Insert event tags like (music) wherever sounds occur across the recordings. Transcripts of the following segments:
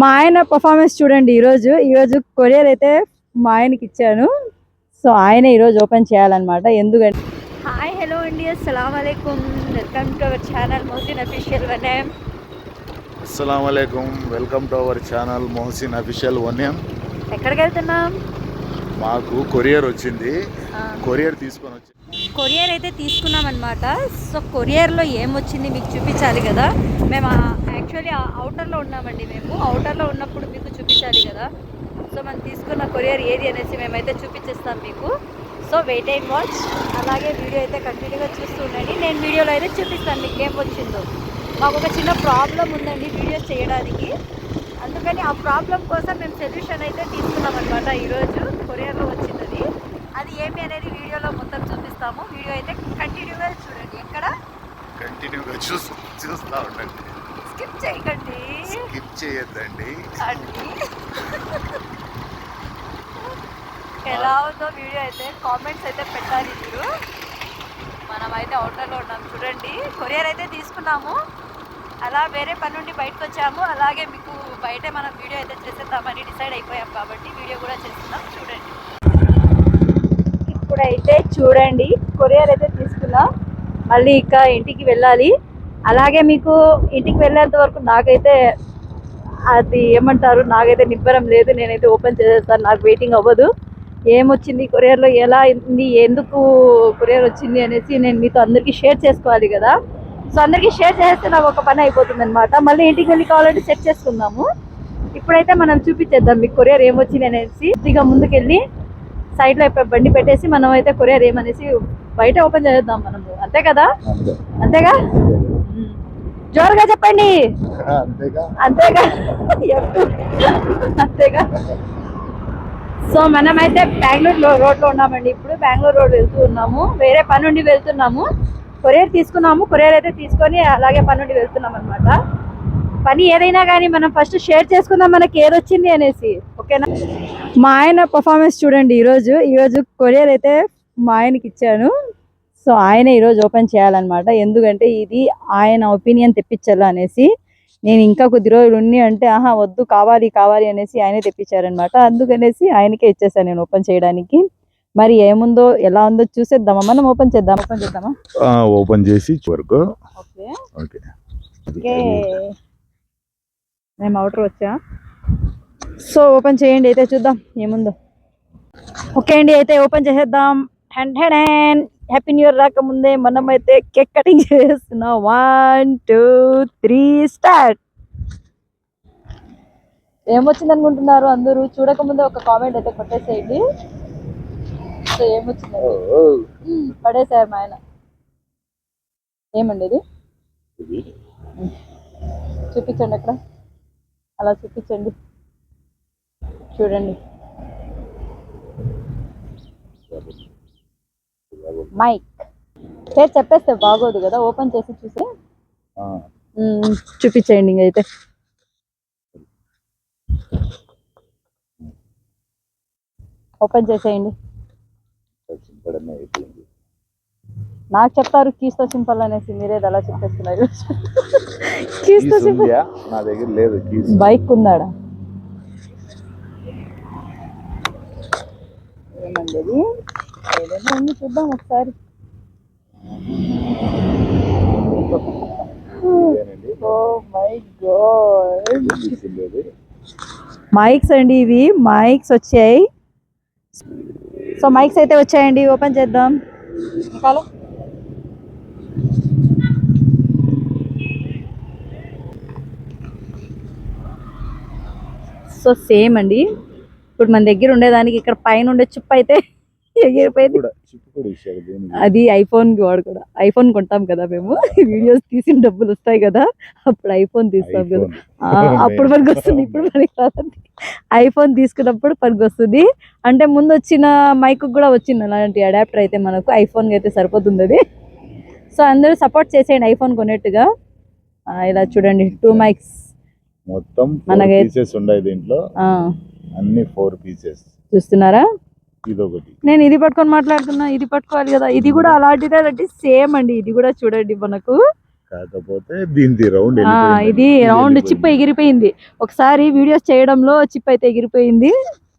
మా ఆయన పర్ఫార్మెన్స్ చూడండి ఈరోజు ఈరోజు కొరియర్ అయితే మా ఆయనకి ఇచ్చాను. సో ఆయన ఈరోజు ఓపెన్ చేయాలన్నమాట. ఎందుకంటే హాయ్ హలో అండి అస్సలం అయికం welcome to our channel Mohsin official వనే అస్సలం welcome to our channel Mohsin official వన్యం ఎక్కడికి వెళ్తున్నాం మాకు కొరియర్ వచ్చింది. కొరియర్ తీసుకొని వచ్చి కొరియర్ అయితే తీసుకున్నాం అనమాట సో కొరియర్లో ఏమొచ్చింది మీకు చూపించాలి కదా. మేము యాక్చువల్లీ అవుటర్లో ఉన్నామండి మేము. అవుటర్లో ఉన్నప్పుడు మీకు చూపించాలి కదా. సో మనం తీసుకున్న కొరియర్ ఏది అనేసి మేమైతే చూపించేస్తాం మీకు. సో వెయిట్ అండ్ వాచ్ అలాగే వీడియో అయితే కంటిన్యూగా చూస్తూ ఉండండి. నేను వీడియోలో అయితే చూపిస్తాను మీకు ఏం వచ్చిందో. మాకు ఒక చిన్న ప్రాబ్లం ఉందండి వీడియోస్ చేయడానికి. అందుకని ఆ ప్రాబ్లం కోసం మేము సొల్యూషన్ అయితే తీసుకున్నాం అనమాట ఈరోజు. కొరియర్లో వచ్చింది. అది ఏమి అనేది వీడియోలో మొత్తం చూపిస్తాము. వీడియో అయితే కంటిన్యూగా చూడండి. ఎక్కడ? కంటిన్యూగా చూస్ చూస్తూ ఉండండి. స్కిప్ చేయకండి. స్కిప్ చేయొద్దండి. అండి. ఎలా ఉందో వీడియో అయితే కామెంట్స్ అయితే పెట్టాలి మీరు. మనం అయితే అవుటర్లో ఉన్నాం. చూడండి. కొరియర్ అయితే తీసుకున్నాము. అలా వేరే పని నుండి బయటకు వచ్చాము. అలాగే మీకు బయటే మనం వీడియో అయితే చేసేద్దామని డిసైడ్ అయిపోయాం కాబట్టి వీడియో కూడా చేస్తున్నాం. చూడండి. ఇప్పుడైతే చూడండి కొరియర్ అయితే తీసుకున్నాం. మళ్ళీ ఇంకా ఇంటికి వెళ్ళాలి. అలాగే మీకు ఇంటికి వెళ్ళేంత వరకు నాకైతే అది ఏమంటారు నాకైతే నిబ్బరం లేదు. నేనైతే ఓపెన్ చేసేస్తాను. నాకు వెయిటింగ్ అవ్వదు. ఏమొచ్చింది కొరియర్లో? ఎలా ఉంది? ఎందుకు కొరియర్ వచ్చింది? అనేసి నేను మీతో అందరికీ షేర్ చేసుకోవాలి కదా. సో అందరికీ షేర్ చేస్తే నాకు ఒక పని అయిపోతుంది అనమాట మళ్ళీ ఇంటికి వెళ్ళి కావాలంటే సెట్ చేసుకుందాము. ఇప్పుడైతే మనం చూపించేద్దాం మీకు కొరియర్ ఏమొచ్చింది అనేసి. ఇక ముందుకెళ్ళి సైడ్లో బండి పెట్టేసి మనం అయితే కొరియర్ ఏమనేసి బయట ఓపెన్ చేద్దాం మనము. అంతే కదా? అంతేగా. జోరుగా చెప్పండి. అంతేగా. అంతేగా? సో మనమైతే బెంగళూరు రోడ్లో ఉన్నామండి. ఇప్పుడు బెంగళూరు రోడ్ వెళ్తూ ఉన్నాము. వేరే పని నుండి వెళ్తున్నాము. కొరియర్ తీసుకున్నాము కొరియర్ అయితే తీసుకొని అలాగే పని నుండి వెళ్తున్నాం అనమాట పని ఏదైనా కానీ మనం ఫస్ట్ షేర్ చేసుకుందాం మనకి ఏదొచ్చింది అనేసి ఓకేనా? మా ఆయన పర్ఫార్మెన్స్ చూడండి ఈరోజు ఈరోజు కొరియర్ అయితే మా ఆయనకి ఇచ్చాను. సో ఆయన ఈరోజు ఓపెన్ చేయాలన్నమాట. ఎందుకంటే ఇది ఆయన ఒపీనియన్ తెప్పించాలి అనేసి నేను ఇంకా కొద్ది రోజులు ఉన్ని అంటే ఆహా వద్దు కావాలి కావాలి అనేసి ఆయనే తెప్పించారనమాట అందుకనేసి ఆయనకే ఇచ్చేసాను నేను ఓపెన్ చేయడానికి. మరి ఏముందో ఎలా ఉందో చూసేద్దామా? మనం ఓపెన్ చేద్దాం ఓపెన్ చేద్దామా? ఓపెన్ చేసి వరకు ఓకే. మేము అవుటర్ వచ్చా? సో ఓపెన్ చేయండి అయితే చూద్దాం ఏముందో. ఓకే అండి అయితే ఓపెన్ చేసేద్దాం. హెన్ హ్యాపీ న్యూ ఇయర్ రాకముందే మనం అయితే కేక్ కటింగ్ (laughs) చేస్తున్నాం. వన్ టూ త్రీ స్టార్ట్ ఏమొచ్చింది అనుకుంటున్నారు అందరూ? చూడకముందే ఒక కామెంట్ అయితే కొట్టేసేయండి. సో ఏమొచ్చింది మ్మ్, పడేసారు మా ఆయన. ఏమండి ఇది? చూపించండి అక్కడ. అలా చూపించండి. చూడండి. మైక్. పేరు చెప్పేస్తే బాగోదు కదా ఓపెన్ చేసి చూసి చూపించేయండి ఇంకైతే ఓపెన్ చేసేయండి. నాకు చెప్తారు కీస్తో సింపల్ అనేసి మీరేది అలా చెప్పేస్తున్నారు. కీస్తో సింపల్ నా దగ్గర లేదు కీస్ బైక్ ఉందాడా? ఏమండి ఏదైనా ఉంది చూద్దాం ఒకసారి. ఇదేనండి. Oh my god. తీసిండేది. మైక్స్ అండి ఇవి. మైక్స్ వచ్చాయి. సో మైక్స్ అయితే వచ్చాయండి ఓపెన్ చేద్దాం. సో సేమ్ అండి. ఇప్పుడు మన దగ్గర ఉండేదానికి ఇక్కడ పైన ఉండే చిప్ అయితే ఎగిరిపోయింది. అది ఐఫోన్కి వాడు కూడా. ఐఫోన్ కొంటాం కదా మేము. వీడియోస్ తీసిన డబ్బులు వస్తాయి కదా. అప్పుడు ఐఫోన్ తీస్తాం కదా. అప్పుడు పనికి వస్తుంది ఇప్పుడు పనికి రాదండి. ఐఫోన్ తీసుకున్నప్పుడు పనికి వస్తుంది. అంటే ముందు వచ్చిన మైక్ కూడా వచ్చింది అలాంటి అడాప్టర్ అయితే మనకు. ఐఫోన్ అయితే సరిపోతుంది అది సో అందరూ సపోర్ట్ చేసేయండి ఐఫోన్ కొనేట్టుగా. ఇలా చూడండి టూ మైక్స్ మొత్తం మనకి- పీసెస్ ఉన్నాయి దీంట్లో. అన్ని ఫోర్ పీసెస్ చూస్తున్నారా? ఇదొకటి. నేను ఇది పట్టుకొని మాట్లాడుతున్నా ఇది పట్టుకోవాలి కదా. ఇది కూడా అలాంటిదే అంటే సేమ్ అండి. ఇది కూడా చూడండి మనకు. కాకపోతే దీనికి రౌండ్ ఇది రౌండ్ చిప్ ఎగిరిపోయింది. ఒకసారి వీడియోస్ చేయడంలో చిప్ అయితే ఎగిరిపోయింది.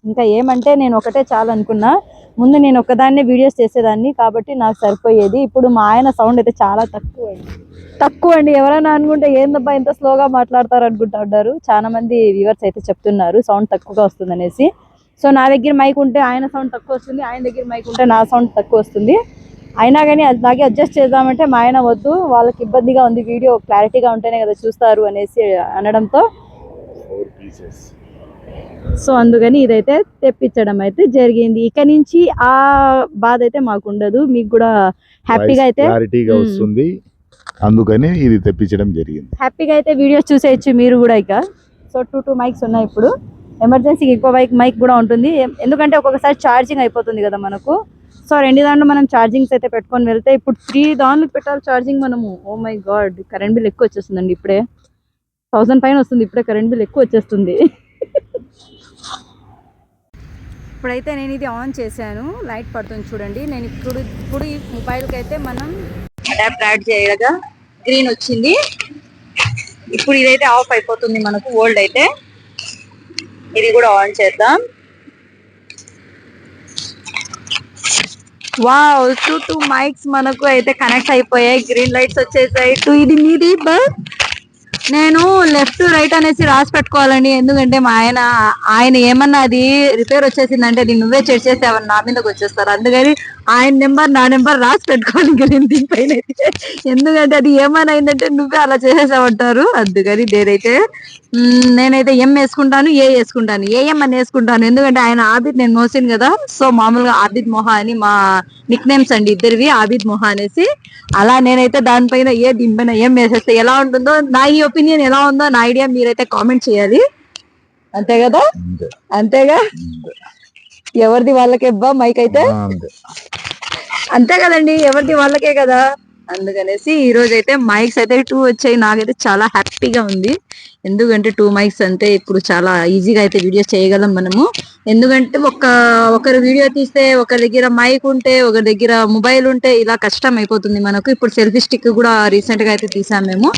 ఇంకా ఏమంటే నేను ఒకటే చాలు అనుకున్నా ముందు నేను ఒకదాన్నే వీడియోస్ చేసేదాన్ని కాబట్టి నాకు సరిపోయేది. ఇప్పుడు మా ఆయన సౌండ్ అయితే చాలా తక్కువ అండి. తక్కువ అండి. ఎవరైనా అనుకుంటే ఏందబ్బా ఇంత స్లోగా మాట్లాడతారు అనుకుంటా ఉంటారు చాలా మంది వ్యూవర్స్ అయితే చెప్తున్నారు సౌండ్ తక్కువగా వస్తుంది అనేసి సో నా దగ్గర మైక్ ఉంటే ఆయన సౌండ్ తక్కువ వస్తుంది ఆయన దగ్గర మైక్ ఉంటే నా సౌండ్ తక్కువ వస్తుంది. అయినా కానీ అలాగే అడ్జస్ట్ చేద్దామంటే మా ఆయన వద్దు వాళ్ళకి ఇబ్బందిగా ఉంది వీడియో క్లారిటీగా ఉంటేనే కదా చూస్తారు అనేసి అనడంతో. సో అందుకని ఇదైతే తెప్పించడం అయితే జరిగింది. ఇక నుంచి ఆ బాధ అయితే మాకు ఉండదు మీకు కూడా హ్యాపీగా అయితే క్లారిటీగా. వస్తుంది. అందుకని ఇది తెప్పించడం జరిగింది. హ్యాపీగా అయితే వీడియోస్ చూసేయచ్చు మీరు కూడా ఇక. సో టూ టూ మైక్స్ ఉన్నాయి ఇప్పుడు. ఎమర్జెన్సీకి ఇంకో మైక్ మైక్ కూడా ఉంటుంది. ఎందుకంటే ఒక్కొక్కసారి ఛార్జింగ్ అయిపోతుంది కదా మనకు. సో రెండు దాంట్లో మనం ఛార్జింగ్స్ అయితే పెట్టుకొని వెళ్తే ఇప్పుడు త్రీ దాంట్లో పెట్టాలి ఛార్జింగ్ మనము. Oh my god current bill ఎక్కువ వచ్చేస్తుందండి ఇప్పుడే. థౌసండ్ పైన వస్తుంది ఇప్పుడే కరెంట్ బిల్ ఎక్కువ వచ్చేస్తుంది. ఇప్పుడైతే నేను ఇది ఆన్ చేశాను. లైట్ పడుతుంది చూడండి. నేను ఇప్పుడు ఇప్పుడు ఈ మొబైల్కి అయితే మనం అడాప్ట్ యాడ్ చేయగా గ్రీన్ వచ్చింది. ఇప్పుడు ఇదైతే ఆఫ్ అయిపోతుంది మనకు ఓల్డ్ అయితే. ఇది కూడా ఆన్ చేద్దాం. వావ్ టూ టూ మైక్స్ మనకు అయితే కనెక్ట్ అయిపోయాయి. గ్రీన్ లైట్స్ వచ్చేసాయి. టూ ఇది మీది నేను లెఫ్ట్ రైట్ అనేసి రాసి పెట్టుకోవాలండి. ఎందుకంటే మా ఆయన ఆయన ఏమన్నా అది రిపేర్ వచ్చేసిందంటే అది నువ్వే చేసేసావని నా మీదకి వచ్చేస్తారు. అందుకని ఆయన నెంబర్ నా నెంబర్ రాసి పెట్టుకోవాలి. గ్రీన్ దీనిపైన అయితే. ఎందుకంటే అది ఏమైనా అయిందంటే నువ్వే అలా చేసేసావంటారు అందుకని నేనైతే నేనైతే ఎం వేసుకుంటాను ఏ వేసుకుంటాను. ఏఎం అని వేసుకుంటాను. ఎందుకంటే ఆయన ఆబిద్ నేను మోసాను కదా. సో మామూలుగా ఆబిద్ మొహా అని మా నిక్ నేమ్స్ అండి ఇద్దరివి ఆబిద్ మొహా అనేసి. అలా నేనైతే దానిపైన ఏ దీనిపైన ఏం వేసేస్తే ఎలా ఉంటుందో నా ఈ ఒపీనియన్ ఎలా ఉందో నా ఐడియా మీరైతే కామెంట్ చేయాలి. అంతే కదా? అంతే. అంతేగా? ఎవరిది వాళ్ళకే బా మైక్ అయితే? అంతే. కదండి ఎవరిది వాళ్ళకే కదా? అందుకనేసి ఈ రోజు అయితే మైక్స్ అయితే టూ వచ్చాయి. నాకైతే చాలా హ్యాపీగా ఉంది. ఎందుకంటే టూ మైక్స్ అంటే ఇప్పుడు చాలా ఈజీగా అయితే వీడియోస్ చేయగలం మనము. ఎందుకంటే ఒక ఒకరు వీడియో తీస్తే ఒకరి దగ్గర మైక్ ఉంటే ఒకరి దగ్గర మొబైల్ ఉంటే ఇలా కష్టం అయిపోతుంది మనకు. ఇప్పుడు సెల్ఫీ స్టిక్ కూడా రీసెంట్గా అయితే తీసాం మేము.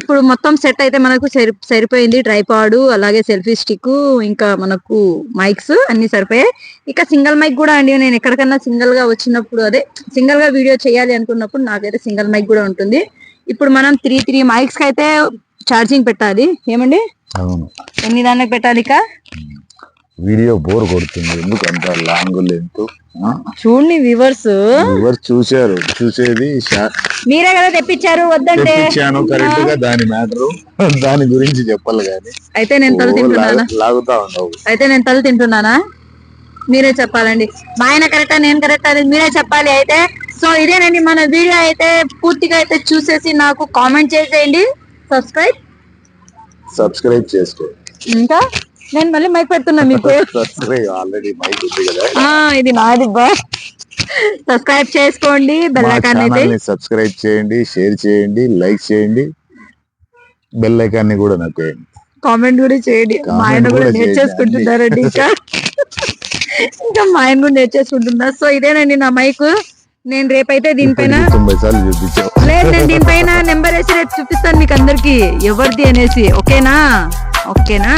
ఇప్పుడు మొత్తం సెట్ అయితే మనకు సరి సరిపోయింది. ట్రైపాడు అలాగే సెల్ఫీ స్టిక్ ఇంకా మనకు మైక్స్ అన్ని సరిపోయాయి. ఇక సింగిల్ మైక్ కూడా అండి నేను ఎక్కడికన్నా సింగిల్గా వచ్చినప్పుడు అదే సింగిల్గా వీడియో చేయాలి అనుకున్నప్పుడు నాకైతే సింగిల్ మైక్ కూడా ఉంటుంది. ఇప్పుడు మనం త్రీ త్రీ మైక్స్కి అయితే ఛార్జింగ్ పెట్టాలి. ఏమండి? అవును. ఎన్ని దానికి పెట్టాలి ఇక? వీడియో బోర్ కొడుతుంది. ఎందుకు అంత లాంగ్ లెంత్? చూడండి వివర్స్ చూశారు. చూసేది మీరే కదా తెప్పించారు వద్దంటే. తెప్పించాను కరెక్ట్గా దాని మ్యాటర్. దాని గురించి చెప్పాలి కానీ. అయితే నేను తల తింటున్నానా లాగు- లాగుతా ఉండవు అయితే నేను తల తింటున్నానా? మీరే చెప్పాలండి. మా ఆయన కరెక్టా నేను కరెక్టా మీరే చెప్పాలి అయితే. సో ఇదేనండి మన వీడియో అయితే. పూర్తిగా అయితే చూసేసి నాకు కామెంట్ చేసేయండి. సబ్స్క్రైబ్ సబ్స్క్రైబ్ చేసుకో. ఇంకా? నేను మళ్ళీ మైక్ పెడుతున్నా మీకు. సబ్స్క్రైబ్ ఆల్రెడీ మైక్ ఉంది కదా. ఇది నాది బా. సబ్స్క్రైబ్ చేసుకోండి బెల్ ఐకాన్ అయితే సబ్స్క్రైబ్ చేయండి షేర్ చేయండి లైక్ చేయండి. బెల్ ఐకాన్ని కూడా నొక్కేయండి కామెంట్ కూడా చేయండి. మా ఆయన కూడా. నేర్చేసుకుంటున్నారండి ఇంకా. (laughs) ఇంకా మా ఆయన కూడా నేర్చేసుకుంటున్నారు సో ఇదేనండి నా మైక్ నేను రేపైతే దీనిపైన లేదు నేను దీనిపైన నెంబర్ వేసి రేపు చూపిస్తాను మీకు అందరికి ఎవరిది అనేసి. ఓకేనా? ఓకేనా?